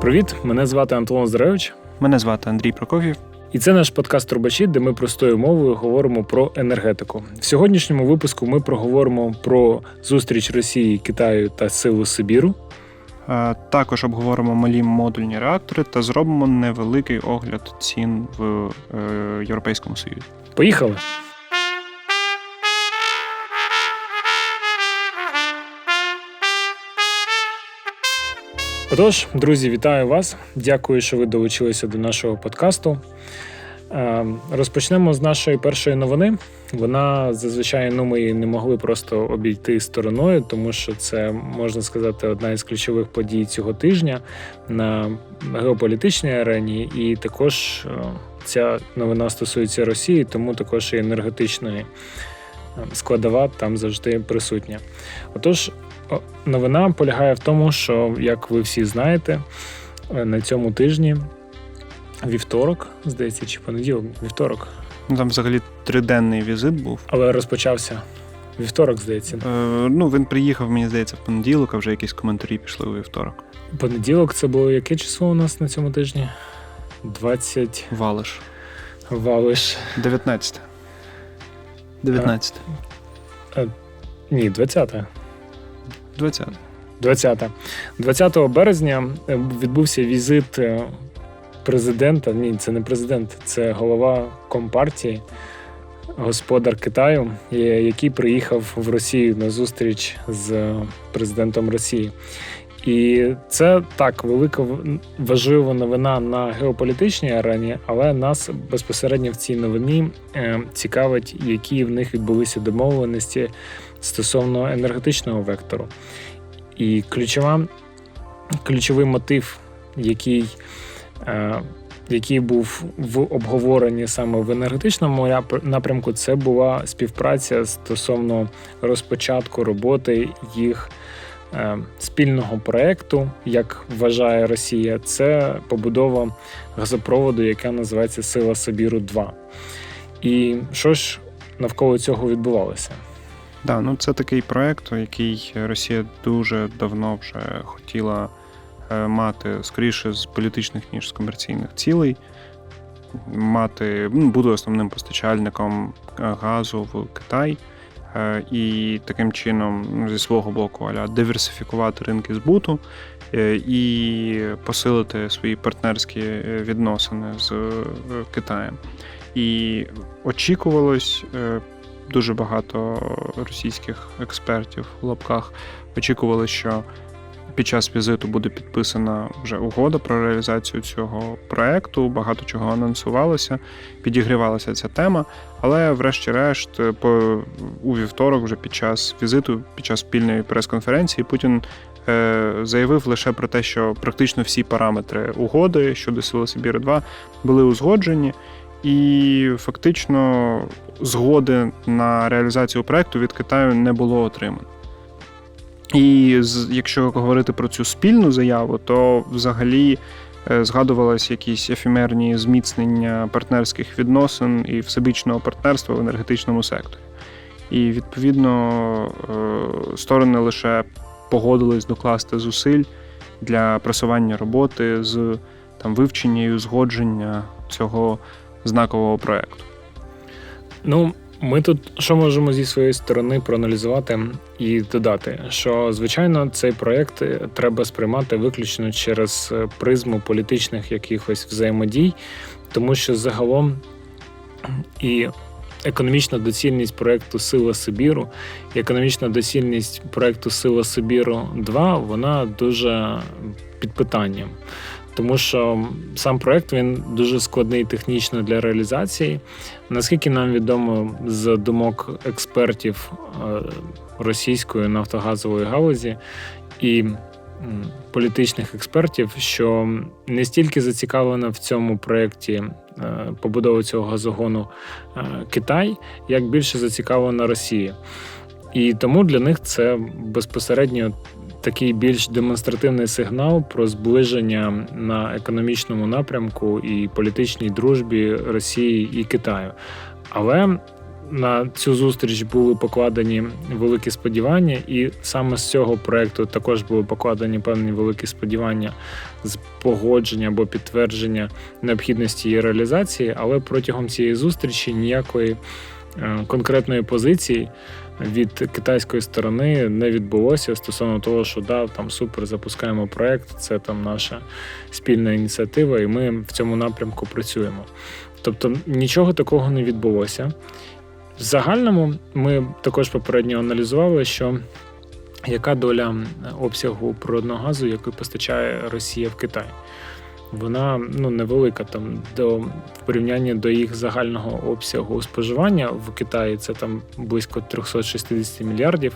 Привіт, мене звати Антон Здаревич, Мене звати Андрій Прокоф'єв. і це наш подкаст Трубачі, де ми простою мовою говоримо про енергетику. В сьогоднішньому випуску ми проговоримо про зустріч Росії, Китаю та Силу Сибіру. Е, Також обговоримо малі модульні реактори та зробимо невеликий огляд цін в е, Європейському Союзі. Поїхали! Отож, друзі, вітаю вас. Дякую, що ви долучилися до нашого подкасту. Е, Розпочнемо з нашої першої новини. Вона зазвичай ну, ми її не могли просто обійти стороною, тому що це можна сказати одна із ключових подій цього тижня на геополітичній арені, і також е, ця новина стосується Росії, тому також і енергетичної е, складова там завжди присутня. Отож, новина полягає в тому, що, як ви всі знаєте, е, на цьому тижні, вівторок, здається, чи понеділок, вівторок, Ну, Там взагалі триденний візит був. але розпочався вівторок, здається. Е, Ну, він приїхав, мені здається, в понеділок, а вже якісь коментарі пішли у вівторок. Понеділок це було яке число у нас на цьому тижні? 20 Валиш. валиш. 19. 19. Ні, 20. 20. 20. 20 березня е, відбувся візит е, президента. Ні, це не президент, це голова компартії, господар Китаю, е, який приїхав в Росію на зустріч з президентом Росії. І це так велика важлива новина на геополітичній арені, але нас безпосередньо в цій новині цікавить, які в них відбулися домовленості стосовно енергетичного вектору. І ключова, ключовий мотив, який, е, який був в обговоренні саме в енергетичному напрямку, це була співпраця стосовно розпочатку роботи їх е, спільного проекту, як вважає Росія, це побудова газопроводу, яка називається Сила Сибіру 2. І що ж навколо цього відбувалося? Да, ну це такий проект, який Росія дуже давно вже хотіла е, мати скоріше з політичних, ніж з комерційних цілей. Мати ну, бути основним постачальником е, газу в Китай е, і таким чином ну, зі свого боку аля диверсифікувати ринки збуту і посилити свої партнерські відносини з Китаєм. І очікувалось дуже багато російських експертів в лапках очікували, що під час візиту буде підписана вже угода про реалізацію цього проекту. Багато чого анонсувалося, підігрівалася ця тема. Але, врешті-решт, по у вівторок, вже під час візиту, під час спільної прес-конференції, Путін е, заявив лише про те, що практично всі параметри угоди щодо Сили Сибіру 2 були узгоджені. І фактично згоди на реалізацію проекту від Китаю не було отримано. І якщо говорити про цю спільну заяву, то взагалі е, згадувалось якісь ефемерні зміцнення партнерських відносин і всебічного партнерства в енергетичному секторі. І відповідно е, сторони лише погодились докласти зусиль для просування роботи з там вивчення і узгодження цього знакового проекту. Ну, ми тут що можемо зі своєї сторони проаналізувати і додати, що звичайно цей проект е, треба сприймати виключно через е, призму політичних якихось взаємодій, тому що загалом і економічна доцільність проекту Сила Сибіру, і економічна доцільність проекту Сила Сибіру 2 вона дуже під питанням. Тому що сам проект він дуже складний технічно для реалізації. Наскільки нам відомо з думок експертів е, російської нафтогазової галузі і політичних експертів, що не стільки зацікавлена в цьому проєкті е, побудови цього газогону е, Китай, як більше зацікавлена Росія. І тому для них це безпосередньо такий більш демонстративний сигнал про зближення на економічному напрямку і політичній дружбі Росії і Китаю. Але на цю зустріч були покладені великі сподівання, і саме з цього проекту також були покладені певні великі сподівання з погодження або підтвердження необхідності її реалізації, але протягом цієї зустрічі ніякої конкретної позиції від китайської сторони не відбулося стосовно того, що да, там супер запускаємо проект, це там наша спільна ініціатива, і ми в цьому напрямку працюємо. Тобто нічого такого не відбулося. В загальному ми також попередньо аналізували, що яка доля обсягу природного газу, який постачає Росія в Китай. Вона ну невелика там до в порівнянні до їх загального обсягу споживання в Китаї. Це там близько 360 мільярдів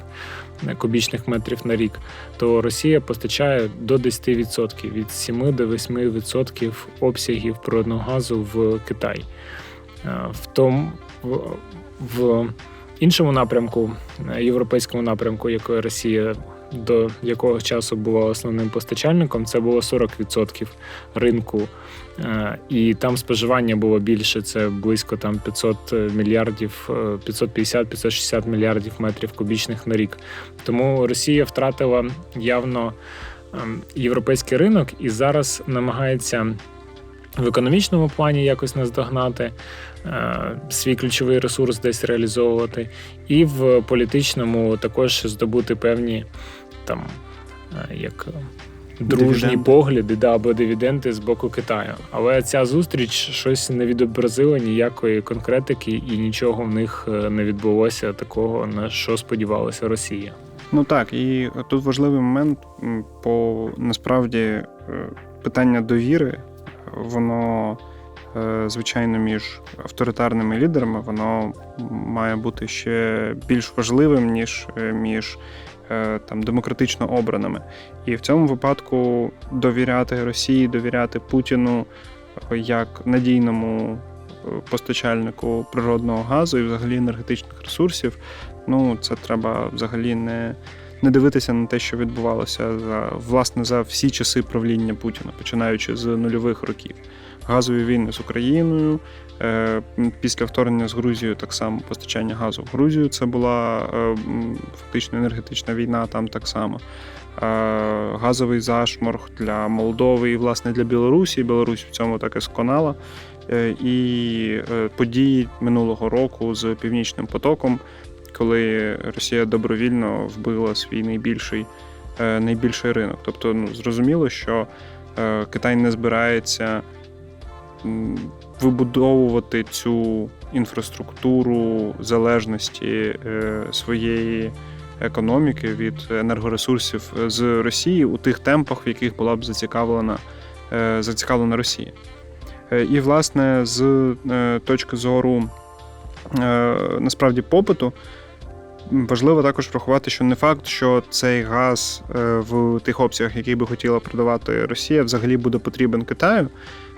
кубічних метрів на рік. То Росія постачає до 10% від 7 до 8% обсягів природного газу в Китай. Е, В тому в, в іншому напрямку, е, європейському напрямку, якої Росія до якого часу була основним постачальником, це було 40% ринку. Е, І там споживання було більше, це близько там 500 мільярдів, е, 550-560 мільярдів метрів кубічних на рік. Тому Росія втратила явно ем, європейський ринок і зараз намагається в економічному плані якось наздогнати е, свій ключовий ресурс десь реалізовувати, і в політичному також здобути певні там е, як е, дружні Дивіденди. погляди да, або дивіденди з боку Китаю. Але ця зустріч щось не відобразила ніякої конкретики, і нічого в них е, не відбулося такого, на що сподівалася Росія. Ну так, і тут важливий момент, по насправді питання довіри, воно, звичайно, між авторитарними лідерами, воно має бути ще більш важливим, ніж між там демократично обраними. І в цьому випадку довіряти Росії, довіряти Путіну е, як надійному е, постачальнику природного газу і взагалі енергетичних ресурсів. Ну, це треба взагалі не, не дивитися на те, що відбувалося за власне за всі часи правління Путіна, починаючи з нульових років. Газові війни з Україною. Е, Після вторгнення з Грузією так само постачання газу в Грузію. Це була е, фактично енергетична війна, там так само. Е, Газовий зашморг для Молдови і, власне, для Білорусі. Білорусь в цьому так і сконала. І події минулого року з Північним потоком, коли Росія добровільно вбила свій найбільший, найбільший ринок. Тобто, ну, зрозуміло, що Китай не збирається вибудовувати цю інфраструктуру залежності е, своєї економіки від енергоресурсів з Росії у тих темпах, в яких була б зацікавлена, е, зацікавлена Росія. Е, І, власне, з е, точки зору е, насправді попиту, важливо також врахувати, що не факт, що цей газ е, в тих обсягах, який би хотіла продавати Росія, взагалі буде потрібен Китаю.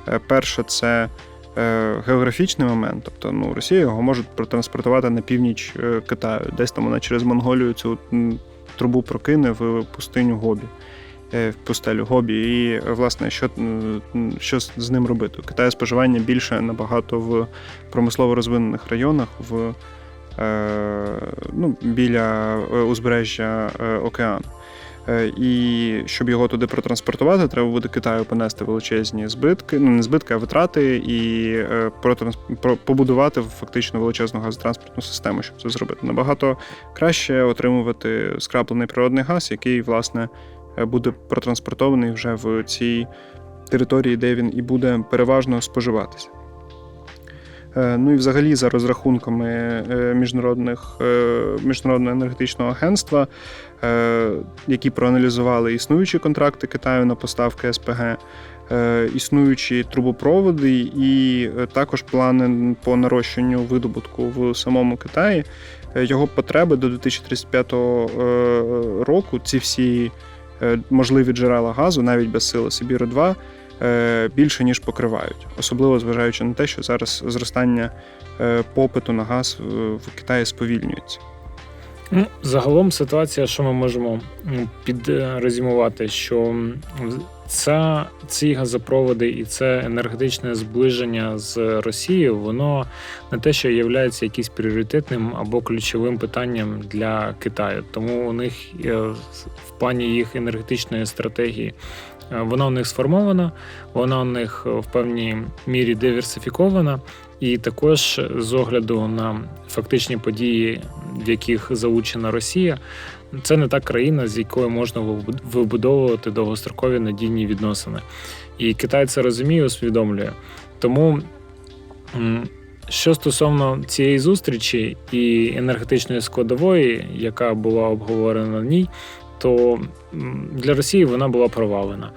Е, Перше, це е, географічний момент. Тобто, ну, Росія його може протранспортувати на північ е, Китаю. Десь там вона через Монголію цю трубу прокине в пустиню Гобі. В пустелю Гобі, і власне, що, що з- ним робити? У Китаю споживання більше набагато в промислово розвинених районах, в ну, біля узбережжя океану. Е, І щоб його туди протранспортувати, треба буде Китаю понести величезні збитки, ну не збитки, а витрати, і е, протранс- про- побудувати фактично величезну газотранспортну систему, щоб це зробити. Набагато краще отримувати скраплений природний газ, який, власне, е, буде протранспортований вже в цій території, де він і буде переважно споживатися. Е, Ну і взагалі, за розрахунками е, міжнародних, е, Міжнародного енергетичного агентства, які проаналізували існуючі контракти Китаю на поставки СПГ, існуючі трубопроводи, і також плани по нарощенню видобутку в самому Китаї. Його потреби до 2035 е, року, ці всі можливі джерела газу, навіть без сили Сибіру 2 е, більше ніж покривають, особливо зважаючи на те, що зараз зростання е, попиту на газ в- Китаї сповільнюється. Ну, загалом ситуація, що ми можемо підрезюмувати, що ця, ці газопроводи і це енергетичне зближення з Росією, воно не те, що є якимось пріоритетним або ключовим питанням для Китаю. Тому у них е, в плані їх енергетичної стратегії е, вона у них сформована, вона у них в певній мірі диверсифікована. І також з огляду на фактичні події, в яких залучена Росія, це не та країна, з якою можна вибудовувати довгострокові надійні відносини. І Китай це розуміє, усвідомлює. Тому, що стосовно цієї зустрічі і енергетичної складової, яка була обговорена на ній, то для Росії вона була провалена.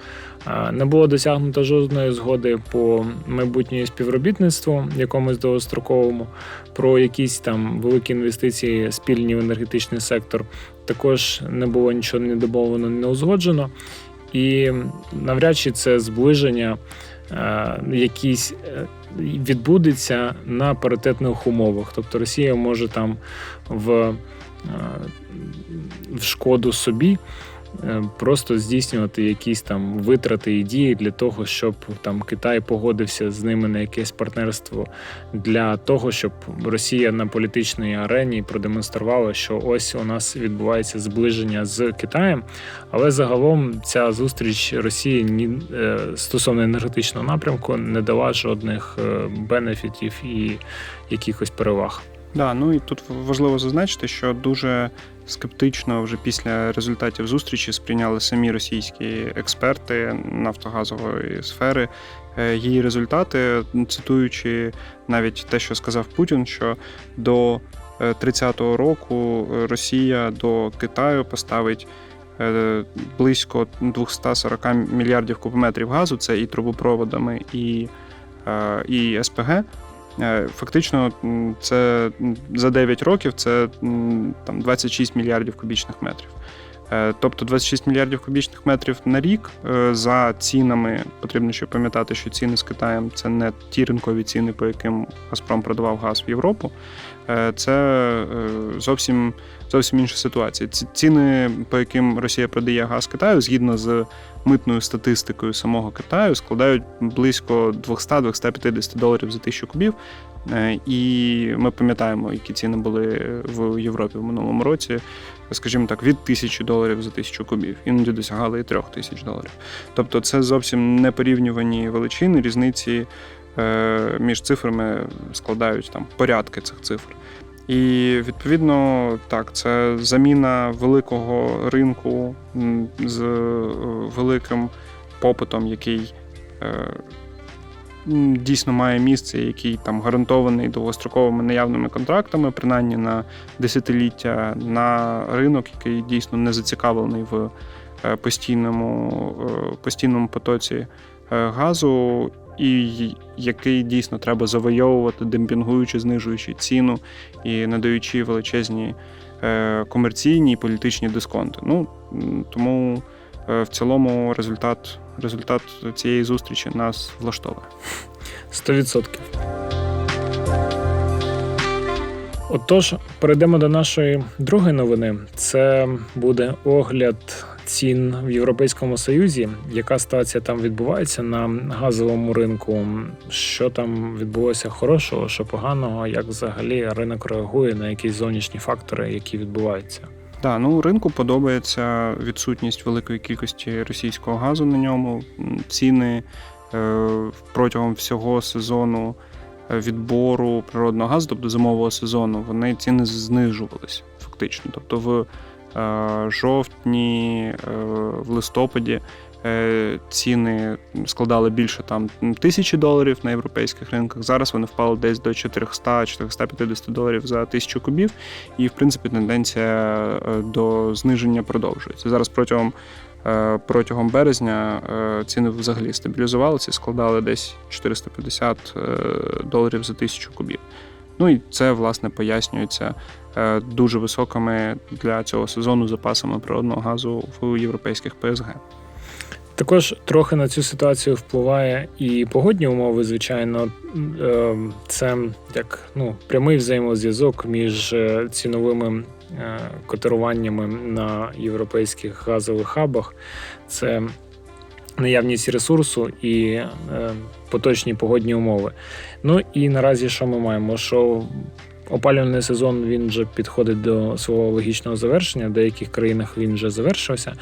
Не було досягнуто жодної згоди по майбутньому співробітництву, якомусь довгостроковому, про якісь там великі інвестиції спільні в енергетичний сектор. Також не було нічого не домовлено, не узгоджено. І навряд чи це зближення якісь е, відбудеться на паритетних умовах. Тобто Росія може там в, в шкоду собі. Е, просто здійснювати якісь там витрати і дії для того, щоб там Китай погодився з ними на якесь партнерство для того, щоб Росія на політичній арені продемонструвала, що ось у нас відбувається зближення з Китаєм. Але загалом ця зустріч Росії ні е, стосовно енергетичного напрямку не дала жодних е, бенефітів і якихось переваг. Да, ну і тут важливо зазначити, що дуже скептично вже після результатів зустрічі сприйняли самі російські експерти нафтогазової сфери е, її результати, цитуючи навіть те, що сказав Путін, що до 30-го е, року Росія до Китаю поставить. Е, близько 240 мільярдів кубометрів газу, це і трубопроводами, і і СПГ. Е, фактично, це за 9 років це там 26 мільярдів кубічних метрів. Е, тобто 26 мільярдів кубічних метрів на рік е, за цінами потрібно ще пам'ятати, що ціни з Китаєм це не ті ринкові ціни, по яким Газпром продавав газ в Європу. Це зовсім зовсім інша ситуація. Ціни, по яким Росія продає газ Китаю, згідно з митною статистикою самого Китаю, складають близько 200-250 доларів за тисячу кубів. Е, і ми пам'ятаємо, які ціни були в Європі в минулому році, скажімо так, від тисячі доларів за тисячу кубів, іноді досягали і трьох тисяч доларів. Тобто, це зовсім непорівнювані величини, різниці е, між цифрами складають там порядки цих цифр. І відповідно так, це заміна великого ринку з е, великим попитом, який е, дійсно має місце, який там гарантований довгостроковими наявними контрактами, принаймні на десятиліття на ринок, який дійсно не зацікавлений в е, постійному, постійному потоці газу і який дійсно треба завойовувати, демпінгуючи, знижуючи ціну і надаючи величезні е, комерційні і політичні дисконти. Ну тому е, в цілому результат результат цієї зустрічі нас влаштовує. 100%. Отож, перейдемо до нашої другої новини. Це буде огляд цін в Європейському Союзі. Яка ситуація там відбувається на газовому ринку? Що там відбулося хорошого, що поганого? Як взагалі ринок реагує на якісь зовнішні фактори, які відбуваються? Так, ну ринку подобається відсутність великої кількості російського газу на ньому. Ціни е, протягом всього сезону е, відбору природного газу, тобто зимового сезону, вони ціни знижувалися фактично. Тобто в жовтні, е, в листопаді е, ціни складали більше там тисячі доларів на європейських ринках. Зараз вони впали десь до 400-450 доларів за тисячу кубів. І, в принципі, тенденція до зниження продовжується. Зараз протягом протягом березня ціни взагалі стабілізувалися і складали десь 450 доларів за тисячу кубів. Ну і це власне пояснюється е, дуже високими для цього сезону запасами природного газу в європейських ПСГ. Також трохи на цю ситуацію впливає і погодні умови. Звичайно, е, це як ну прямий взаємозв'язок між е, ціновими котируваннями на європейських газових хабах. Це наявність ресурсу і е, поточні погодні умови. Ну і наразі що ми маємо? Що опалювальний сезон він вже підходить до свого логічного завершення. В деяких країнах він вже завершився.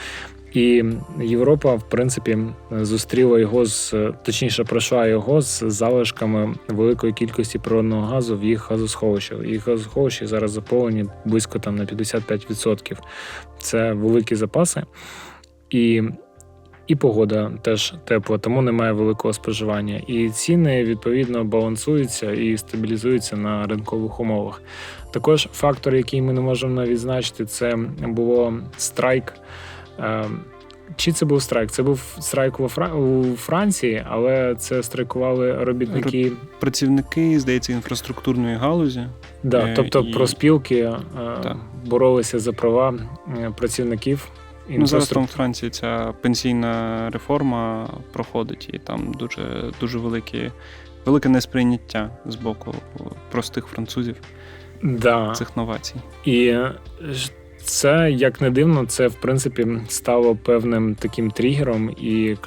І Європа, в принципі, зустріла його з точніше пройшла його з залишками великої кількості природного газу в їх газосховищах. Їх газосховища зараз заповнені близько там на 55%. Це великі запаси. І і погода теж тепла, тому немає великого споживання. І ціни відповідно балансуються і стабілізуються на ринкових умовах. Також фактор, який ми не можемо відзначити, це було страйк. Е, Чи це був страйк? Це був страйк у Франції, але це страйкували робітники. Працівники, здається, інфраструктурної галузі. Да, Е, тобто і- проспілки е, Так. боролися за права е, працівників. Ну, зараз там в Франції ця пенсійна реформа проходить, і там дуже, дуже великі, велике несприйняття з боку простих французів да. цих новацій. І е, це, як не дивно, це в принципі стало певним таким тригером і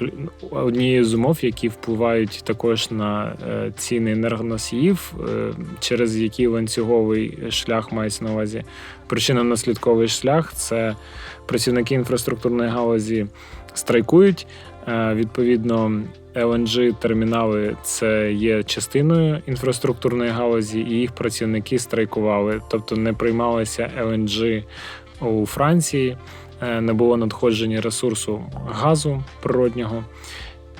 однією з умов, які впливають також на е, ціни енергоносіїв, е, через які ланцюговий шлях мається на увазі причинно-наслідковий шлях. Це працівники інфраструктурної галузі страйкують. Е, Відповідно, LNG термінали це є частиною інфраструктурної галузі, і їх працівники страйкували, тобто не приймалися LNG у Франції, е, не було надходження ресурсу газу природнього.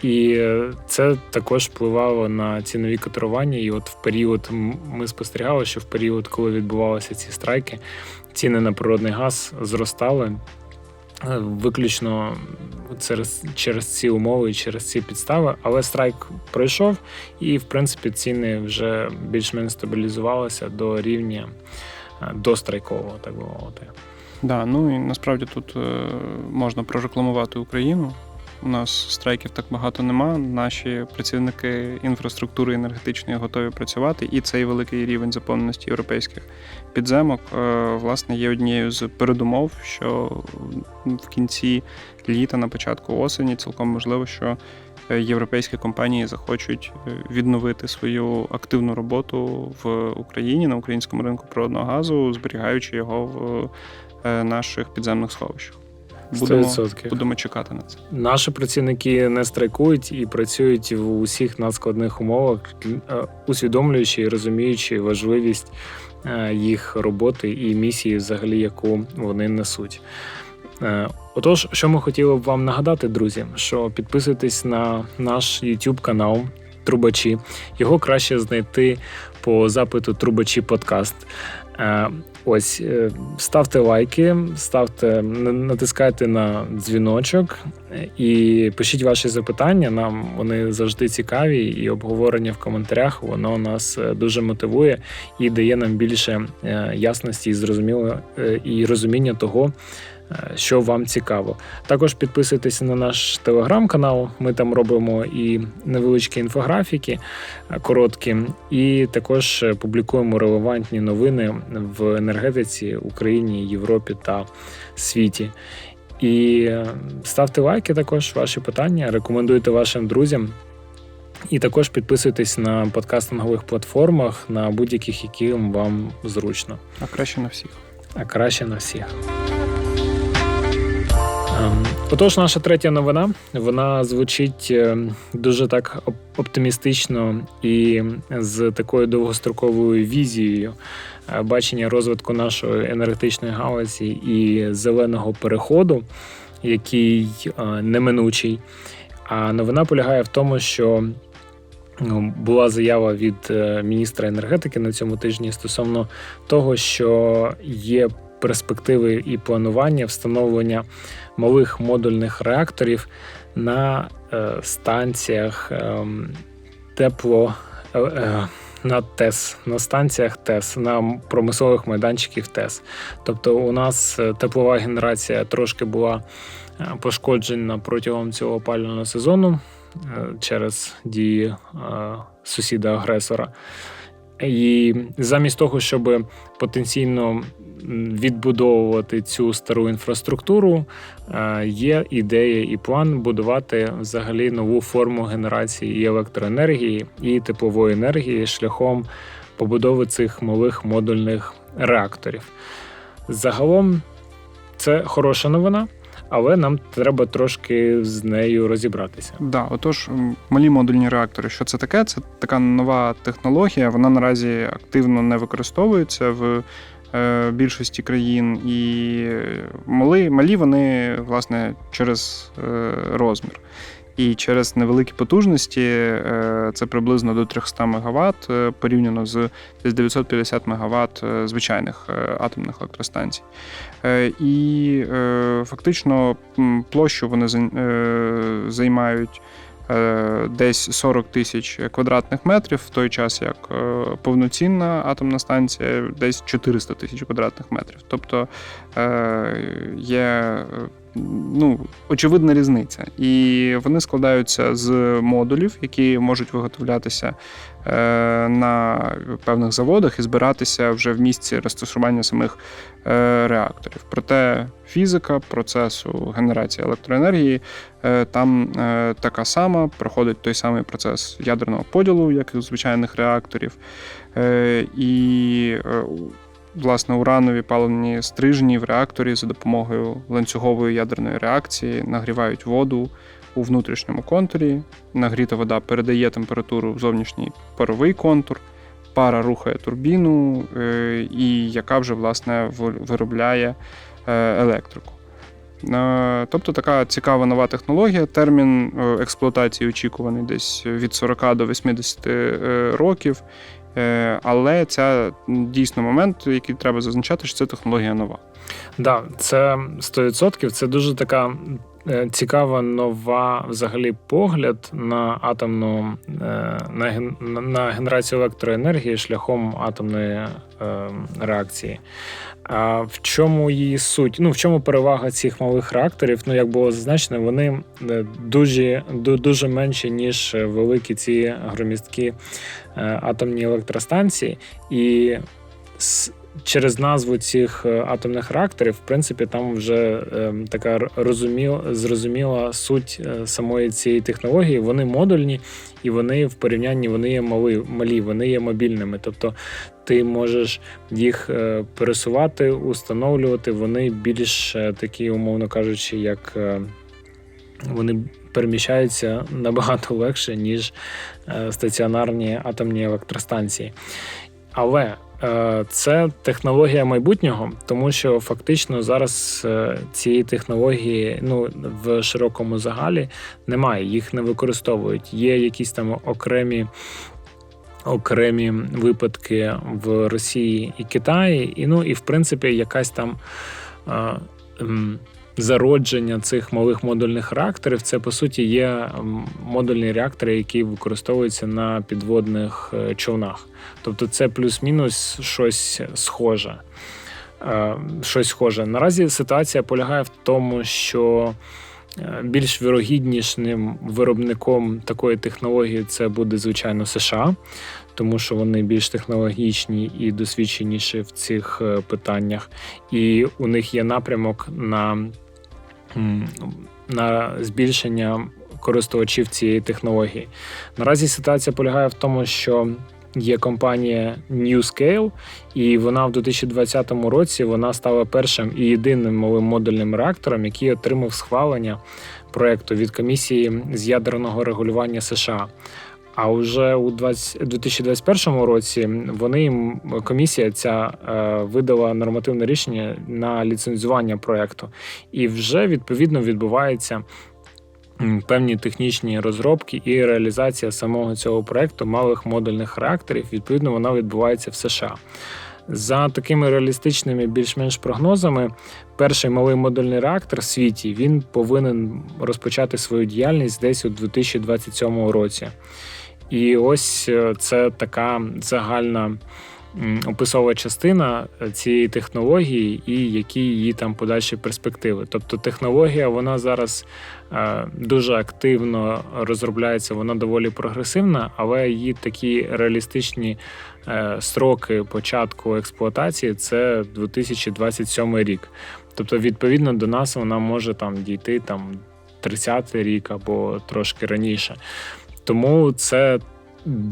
І е, це також впливало на цінові котирування. І от в період ми спостерігали, що в період, коли відбувалися ці страйки, ціни на природний газ зростали виключно через, через ці умови і через ці підстави. Але страйк пройшов, і в принципі ціни вже більш-менш стабілізувалися до рівня е, дострайкового, так би мовити. Да, ну і насправді тут е, можна прорекламувати Україну. У нас страйків так багато нема. Наші працівники інфраструктури енергетичної готові працювати, і цей великий рівень заповненості європейських підземок е, власне є однією з передумов, що в кінці літа, на початку осені, цілком можливо, що е, європейські компанії захочуть е, відновити свою активну роботу в Україні на українському ринку природного газу, зберігаючи його в наших підземних сховищах. Будемо, 100%. будемо чекати на це. Наші працівники не страйкують і працюють в усіх надскладних умовах, усвідомлюючи і розуміючи важливість їх роботи і місії, взагалі, яку вони несуть. Е, Отож, що ми хотіли б вам нагадати, друзі, що підписуйтесь на наш YouTube канал Трубачі. Його краще знайти по запиту Трубачі подкаст. Е, Ось е, ставте лайки, ставте, натискайте на дзвіночок е, і пишіть ваші запитання. Нам вони завжди цікаві, і обговорення в коментарях воно нас дуже мотивує і дає нам більше ясності і зрозуміло і розуміння того, що вам цікаво. Також підписуйтесь на наш телеграм-канал. Ми там робимо і невеличкі інфографіки е, короткі, і також е, публікуємо релевантні новини в енергетиці Україні, Європі та світі. І е, ставте лайки, також ваші питання, рекомендуйте вашим друзям. І також підписуйтесь на подкастингових платформах, на будь-яких, яким вам зручно, А краще на всіх. а краще на всіх. Ем, Отож, наша третя новина вона звучить е, дуже так оптимістично і з такою довгостроковою візією е, бачення розвитку нашої енергетичної галузі і зеленого переходу, який е, неминучий. А новина полягає в тому, що ну, була заява від міністра енергетики на цьому тижні стосовно того, що є перспективи і планування встановлення малих модульних реакторів на е, станціях ем, тепло. е, е, на ТЕС, на станціях ТЕС, на промислових майданчиків ТЕС. Тобто, у нас теплова генерація трошки була пошкоджена протягом цього опалювального сезону через дії сусіда-агресора. І замість того, щоб потенційно відбудовувати цю стару інфраструктуру, е, є ідея і план будувати взагалі нову форму генерації і електроенергії і теплової енергії шляхом побудови цих малих модульних реакторів. Загалом це хороша новина, але нам треба трошки з нею розібратися. Да, отож, малі модульні реактори. Що це таке? Це така нова технологія. Вона наразі активно не використовується в е, більшості країн. І малі, малі вони, власне, через е, розмір. І через невеликі потужності е, це приблизно до 300 МВт порівняно з 950 МВт е, звичайних е, атомних електростанцій. Е, І е, фактично площу вони е, займають е, десь 40 тисяч квадратних метрів, в той час як е, повноцінна атомна станція десь 400 тисяч квадратних метрів. Тобто е, є е, ну, очевидна різниця. І вони складаються з модулів, які можуть виготовлятися е, на певних заводах і збиратися вже в місці розташування самих е, реакторів. Проте фізика процесу генерації електроенергії е, там така сама, проходить той самий процес ядерного поділу, як і у звичайних реакторів. І власне уранові паливні стрижні в реакторі за допомогою ланцюгової ядерної реакції нагрівають воду у внутрішньому контурі. Нагріта вода передає температуру в зовнішній паровий контур. Пара рухає турбіну, е, і яка вже власне виробляє е, електрику. Е, Тобто така цікава нова технологія. Термін експлуатації очікуваний десь від 40 до 80 е, років. Е, Але це дійсно момент, який треба зазначати, що це технологія нова. Да, це 100%. Це дуже така цікава нова взагалі погляд на атомну е, на, на- генерацію електроенергії шляхом атомної е, реакції. А в чому її суть? Ну в чому перевага цих малих реакторів? Ну як було зазначено, вони е, дуже, дуже менші, ніж великі ці громісткі е, атомні електростанції, і через назву цих е, атомних реакторів, в принципі, там вже е, така розуміла, зрозуміла суть е, самої цієї технології. Вони модульні і вони в порівнянні вони є мали, малі, вони є мобільними. Тобто ти можеш їх пересувати, установлювати. Вони більш такі, умовно кажучи, як. Вони переміщаються набагато легше, ніж стаціонарні атомні електростанції. Але це технологія майбутнього, тому що фактично зараз е, цієї технології ну, в широкому загалі немає, їх не використовують. Є якісь там окремі. Окремі випадки в Росії і Китаї, і ну і в принципі якась там е, зародження цих малих модульних реакторів. Це по суті є модульні реактори, які використовуються на підводних е, човнах. Тобто це плюс-мінус щось схоже. Е, Щось схоже. Наразі ситуація полягає в тому, що е, більш вірогіднішим виробником такої технології це буде, звичайно, США, тому що вони більш технологічні і досвідченіші в цих питаннях, і у них є напрямок на, на збільшення користувачів цієї технології. Наразі ситуація полягає в тому, що є компанія NewScale, і вона в 2020 році вона стала першим і єдиним малим модульним реактором, який отримав схвалення проекту від комісії з ядерного регулювання США. А вже у 20, 2021 році вони комісія ця е, видала нормативне рішення на ліцензування проекту, і вже відповідно відбувається певні технічні розробки і реалізація самого цього проекту малих модульних реакторів. Відповідно, вона відбувається в США. За такими реалістичними більш-менш прогнозами, перший малий модульний реактор в світі він повинен розпочати свою діяльність десь у 2027 році. І ось е, це така загальна описова частина цієї технології і які її там подальші перспективи. Тобто технологія вона зараз е, дуже активно розробляється, вона доволі прогресивна, але її такі реалістичні е, строки початку експлуатації це 2027 рік. Тобто, відповідно до нас вона може там дійти там 30-й рік або трошки раніше. Тому це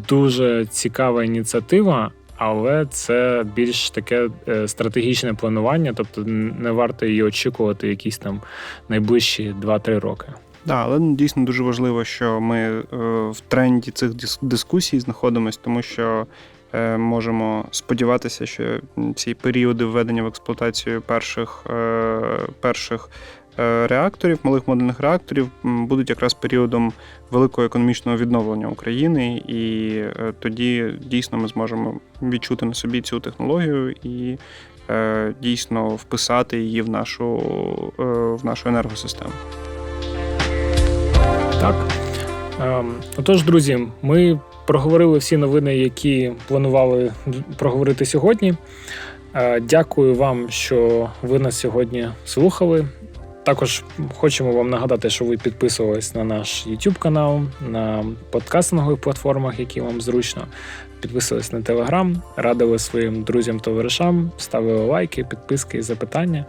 дуже цікава ініціатива, але це більш таке е, стратегічне планування, тобто не варто її очікувати якісь там найближчі 2-3 роки. Да, але ну, дійсно дуже важливо, що ми е, в тренді цих дис- дискусій знаходимося, тому що е, можемо сподіватися, що ці періоди введення в експлуатацію перших, перших реакторів, малих модульних реакторів, будуть якраз періодом великого економічного відновлення України, і е, тоді дійсно ми зможемо відчути на собі цю технологію і е, дійсно вписати її в нашу, е, в нашу енергосистему. Так. Ем, Отож, друзі, ми проговорили всі новини, які планували проговорити сьогодні. Е, Дякую вам, що ви нас сьогодні слухали. Також хочемо вам нагадати, що ви підписувались на наш YouTube канал, на подкастингових платформах, які вам зручно. Підписувались на Telegram, радили своїм друзям, товаришам, ставили лайки, підписки і запитання.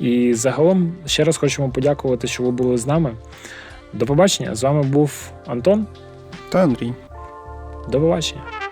І загалом ще раз хочемо подякувати, що ви були з нами. До побачення. З вами був Антон. Та Андрій. До побачення.